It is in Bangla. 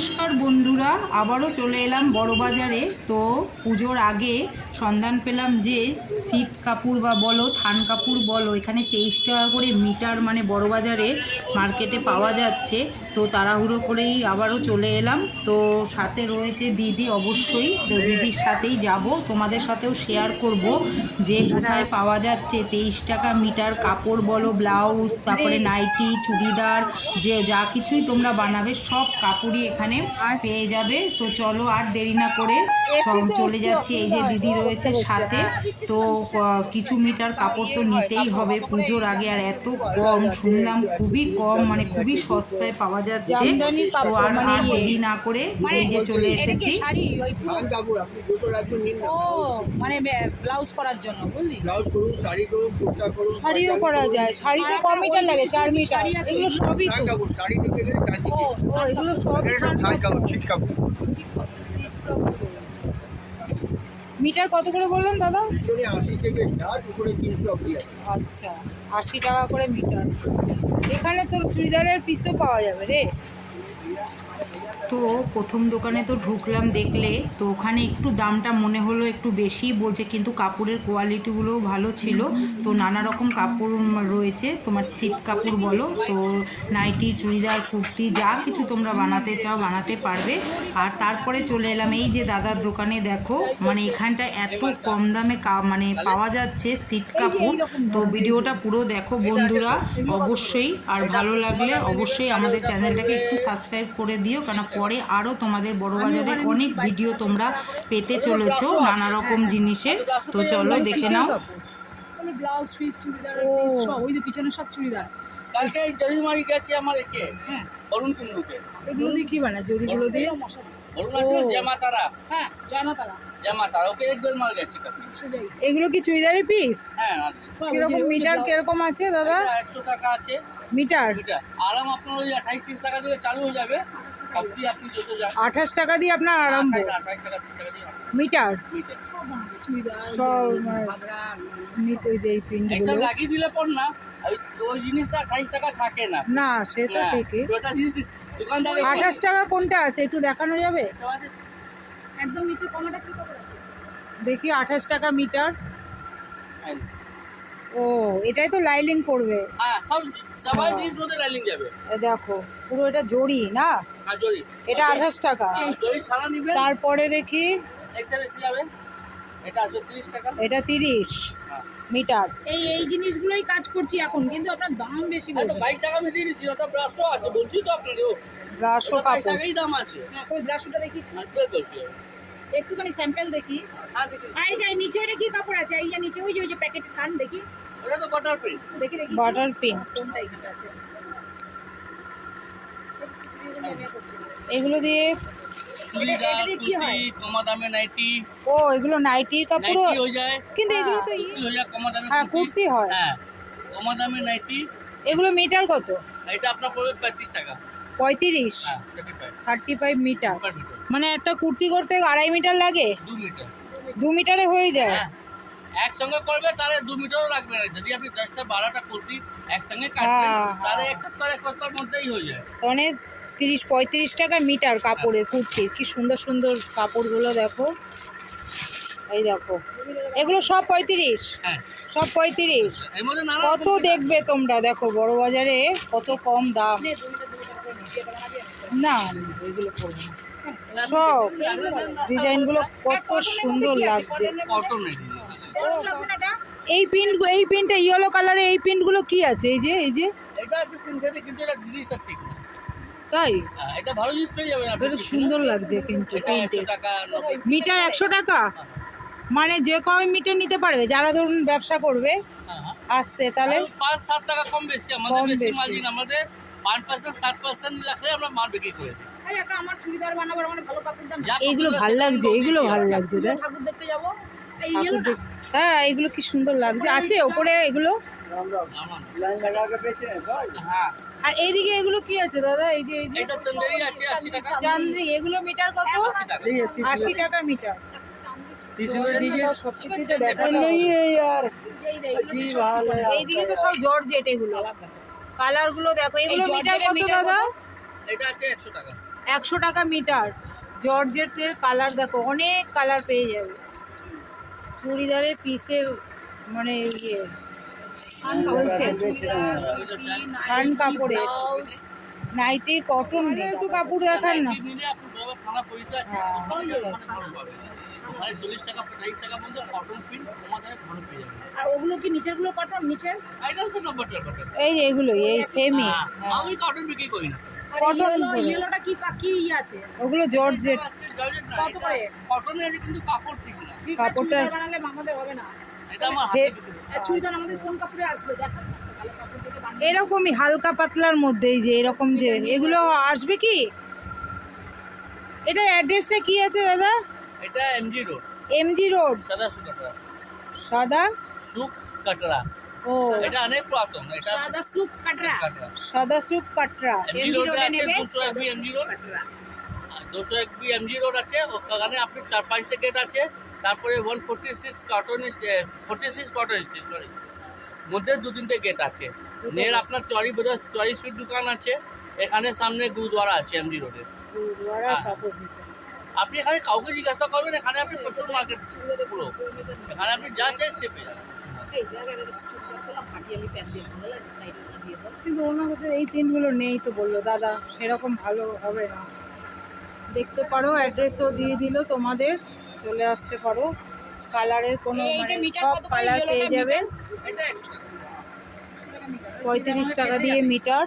নমস্কার বন্ধুরা আবারও চলে এলাম বড়বাজারে। তো পুজোর আগে সন্ধান পেলাম যে সিট কাপড় বা বলো থান কাপড় বলো এখানে তেইশ টাকা করে মিটার মানে বড়বাজারে মার্কেটে পাওয়া যাচ্ছে। তো তাড়াহুড়ো করেই আবারও চলে এলাম। তো সাথে রয়েছে দিদি অবশ্যই। তো দিদির সাথেই যাব। তোমাদের সাথেও শেয়ার করব যে কোথায় পাওয়া যাচ্ছে। তেইশ টাকা মিটার কাপড় বলো ব্লাউজ তারপরে নাইটি চুড়িদার যে যা কিছুই তোমরা বানাবে সব কাপড়ই এখানে পেয়ে যাবে। তো চলো আর দেরি না করে সব চলে যাচ্ছে। এই যে দিদি রয়েছে সাথে। তো কিছু মিটার কাপড় তো নিতেই হবে পুজোর আগে। আর এত কম শুনলাম খুবই কম মানে খুবই সস্তায় পাওয়া যাচ্ছে। তো আর আর দেরি না করে এই যে চলে এসেছি। মানে ব্লাউজ করার জন্য বুঝলি? শাড়ি করুন শাড়িও করা যায় শাড়িতে ক মিটার লাগে চার মিটার। শাড়ি এগুলো সবই তো। শাড়ি থেকে ও ও এগুলো সব এটা কাপড়। ছিট কাপড়। মিটার কত করে বললেন দাদা? আশি থেকে স্টার্ট উপরে তিনশো অব্দি আছে। আচ্ছা আশি টাকা করে মিটার। এখানে তোর চুড়িদারের পিসও পাওয়া যাবে রে। তো প্রথম দোকানে তো ঢুকলাম দেখলে, তো ওখানে একটু দামটা মনে হলো একটু বেশি, বলছে কিন্তু কাপড়ের কোয়ালিটিগুলোও ভালো ছিল। তো নানা রকম কাপড় রয়েছে, তোমার সিট কাপড় বলো, তো নাইটি, চুড়িদার, কুর্তি, যা কিছু তোমরা বানাতে চাও বানাতে পারবে। আর তারপরে চলে এলাম, এই যে দাদার দোকানে দেখো মানে এখানটা এত কম দামে মানে পাওয়া যাচ্ছে সিট কাপড়। তো ভিডিওটা পুরো দেখো বন্ধুরা, অবশ্যই। আর ভালো লাগলে অবশ্যই আমাদের চ্যানেলটাকে একটু সাবস্ক্রাইব করে দিও কেন পরে আরও তোমাদের বড় বাজারের অনেক ভিডিও তোমরা পেতে চলেছো নানা রকম জিনিসের। তো চলো দেখে নাও। মানে ব্লাউজ পিস চুড়িদার ওই যে পিছনে সব চুড়িদার। কালকে জরিমারি গেছে আমার একে। হ্যাঁ। অরুণ কুণ্ডুকে। এগুলো দিয়ে কি বানায়? জড়িগুলো দিয়ে? অরুণ আছে না, হ্যাঁ জানা তারা ওকে এক মাল গেছে এগুলো কি চুড়িদারের পিস হ্যাঁ। কীরকম মিটার কীরকম আছে দাদা? একশো টাকা আছে। মিটার দুইটা আরাম আপনার ওই আঠাইশ ত্রিশ টাকা দিয়ে চালু হয়ে যাবে। আঠাশ টাকা দিয়ে আপনার আরম্ভ। ত্রিশ টাকা দিয়ে মিটার? সব লাগিয়ে দিলে পর না ওই- ওই জিনিসটা আঠাইশ টাকা থাকে না। না সে তো হ্যাঁ, ঠিকই। আঠাশ টাকা কোনটা আছে? একটু দেখানো যাবে? একদম নিচে কমাটা কি করে আছে? দেখি আঠাশ টাকা মিটার। ও এটাই তো লাইলিং করবে। হ্যাঁ সব সবাই জিনিস মধ্যে লাইলিং যাবে। দেখো পুরো এটা জড়ি না? আর এটা আঠাশ টাকা। আর ছাড়া নিবে। তারপরে দেখি। এক্সেল এসে যাবে। এটা আসবে তিরিশ টাকা। এটা তিরিশ হ্যাঁ। মিটার। এই এই জিনিসগুলোই কাজ করছি এখন কিন্তু আপনার দাম বেশি হ্যাঁ, তো বলছে। বাইশ টাকা আমি দিয়ে দিচ্ছি ওটা ব্রাশও আছে বলছি তো আপনাকে ও। ব্রাশো কাপড় টাকাই দাম আছে। হ্যাঁ ওই ব্রাশটা দেখি। আসবে একটুখানি স্যাম্পল দেখি। হ্যাঁ এই যে নিচে এটা কি কাপড় আছে? এই যে নিচে ওই যে ওই যে প্যাকেট খান দেখি। ওটা তো বাটার প্রিন্ট দেখি দেখি। বাটার পিঙ্ক কোনটা এখানে আছে? এগুলো দিয়ে হয়? ও এগুলো নাইটির কাপড় হয়ে যায়। কিন্তু এগুলো তো ই- কুর্তি হয়ে হ্যাঁ কুর্তি। হয়। হ্যাঁ কমা দামে নাইটি। এগুলো মিটার কত? এটা আপনার পড়বে পঁয়ত্রিশ টাকা। পঁয়ত্রিশ। থার্টি ফাইভ মিটার মানে একটা কুর্তি করতে আড়াই মিটার লাগে? দু মিটার হয়ে যায়? হ্যাঁ একসঙ্গে করবে তাহলে দু মিটারও লাগবে। না যদি আপনি দশটা বারোটা কুর্তি একসঙ্গে কাটবেন হ্যাঁ, তাহলে এক সপ্তাহ এক সপ্তাহের মধ্যেই হয়ে যায়। মানে তিরিশ পঁয়ত্রিশ টাকা মিটার কাপড়ের কুর্তির কি সুন্দর সুন্দর কাপড়গুলো দেখো। এই দেখো। এগুলো সব পঁয়ত্রিশ? হ্যাঁ। সব পঁয়ত্রিশ? কত দেখবে তোমরা? দেখো বড় বাজারে কত কম দাম। না এগুলো করব না। সব ডিজাইনগুলো কত সুন্দর লাগছে। এই পিন এই পিনটা ইয়েলো কালারের এই পিনগুলো কি আছে? এই যে এই যে। এটা হচ্ছে সিনথেটিক কিন্তু এটা জিনিসটা ঠিক না। তাই? হ্যাঁ, এটা ভালো জিনিস পেয়ে যাবেন আপনি। এটা সুন্দর লাগছে কিন্তু মিটার একশো টাকা? মানে যে কয় মিটার নিতে পারবে যারা ধরুন ব্যবসা করবে হ্যাঁ, হ্যাঁ। আসছে তাহলে পাঁচ সাত টাকা কম বেশি আমাদের বেশি। মার্জিন আমাদের এইগুলো ভালো লাগছে এইগুলো ভালো লাগছে হ্যাঁ এগুলো কি সুন্দর লাগছে আছে ওপরে এগুলো আর এইদিকে এগুলো কি আছে দাদা এই যে এই যে চান্দ্রি এগুলো মিটার কত আশি টাকা মিটার এইদিকে তো সব জর্জেট এগুলো কালারগুলো দেখো এগুলো মিটার কত মিটার দাদা এটা আছে একশো টাকা একশো টাকা মিটার জর্জেটের কালার দেখো অনেক কালার পেয়ে যাবে চুড়িদারের পিসের মানে ইয়ে হোলসেল থান কাপড়ের নাইটি কটন একটু কাপড় দেখান না। হ্যাঁ। আর ওগুলো কি নিচেরগুলো কটন নিচের? এই যে এগুলো এই সেমই আমি কটন বিক্রি করি না। আর Cotton ইয়েলো বলে। ইয়েলোটা কি কি ইয়ে আছে? ওগুলো জর্জেট। কত করে? কটনে আছে কিন্তু কাপড় ঠিক না। কাপড়টা- বানালে আমাদের হবে না। এটা আমার চুড়িদার আমাদের কোন কাপড়ে আসবে দেখা ভালো কাপড় থেকে বানিয়ে এরকমই হালকা পাতলার মধ্যেই যে এরকম যে এগুলো আসবে কি? এটা অ্যাড্রেসটা কি আছে দাদা? এটা এমজি রোড এমজি রোড সাদা সুখ কাটরা সাদা? সুখ কাটরা ও এটা অনেক পুরাতন এটা সাদা সুপ কাটরা সাদা সুপ কাটরা এমজি রোডে আছে নেবে, দুশো একবি এমজি রোড কাটরা দুশো একবি এমজি রোড আছে ওখানে আপনি চার পাঁচটা গেট আছে তারপরে one forty six carton forty six carton sorry মধ্যে দু তিনটে গেট আছে নের আপনার চরি ব্রাদার্স চরি সুইট দোকান আছে এখানে সামনে গুরুদ্বারা আছে এমজি রোডে হ্যাঁ। আপনি এখানে কাউকে জিজ্ঞাসা করবেন এখানে আপনি প্রচুর মার্কেট পুরো। এখানে আপনি যা চাই সে পেয়ে যাবেন। কিন্তু ওনার মধ্যে এই পিনগুলো নেই তো বলল দাদা সেরকম ভালো হবে না। দেখতে পারো অ্যাড্রেসও দিয়ে দিল তোমাদের চলে আসতে পারো। কালারের কোনো মানে সব কালার পেয়ে যাবেন যাবে। পঁয়ত্রিশ টাকা দিয়ে মিটার।